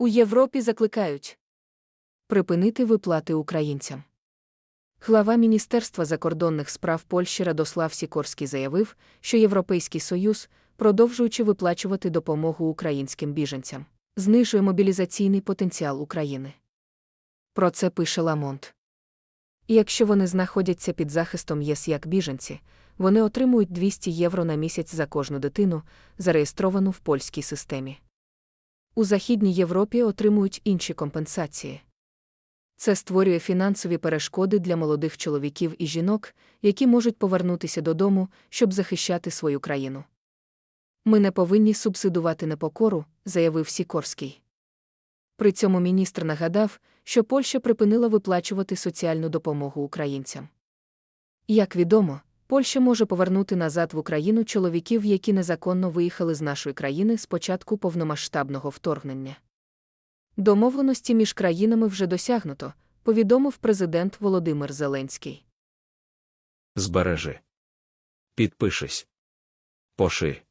У Європі закликають припинити виплати українцям. Глава Міністерства закордонних справ Польщі Радослав Сікорський заявив, що Європейський Союз, продовжуючи виплачувати допомогу українським біженцям, знижує мобілізаційний потенціал України. Про це пише Ламонт. Якщо вони знаходяться під захистом ЄС як біженці, вони отримують 200 євро на місяць за кожну дитину, зареєстровану в польській системі. У Західній Європі отримують інші компенсації. Це створює фінансові перешкоди для молодих чоловіків і жінок, які можуть повернутися додому, щоб захищати свою країну. Ми не повинні субсидувати непокору, заявив Сікорський. При цьому міністр нагадав, що Польща припинила виплачувати соціальну допомогу українцям. Як відомо, Польща може повернути назад в Україну чоловіків, які незаконно виїхали з нашої країни з початку повномасштабного вторгнення. Домовленості між країнами вже досягнуто, повідомив президент Володимир Зеленський. Збережи. Підпишись. Поши.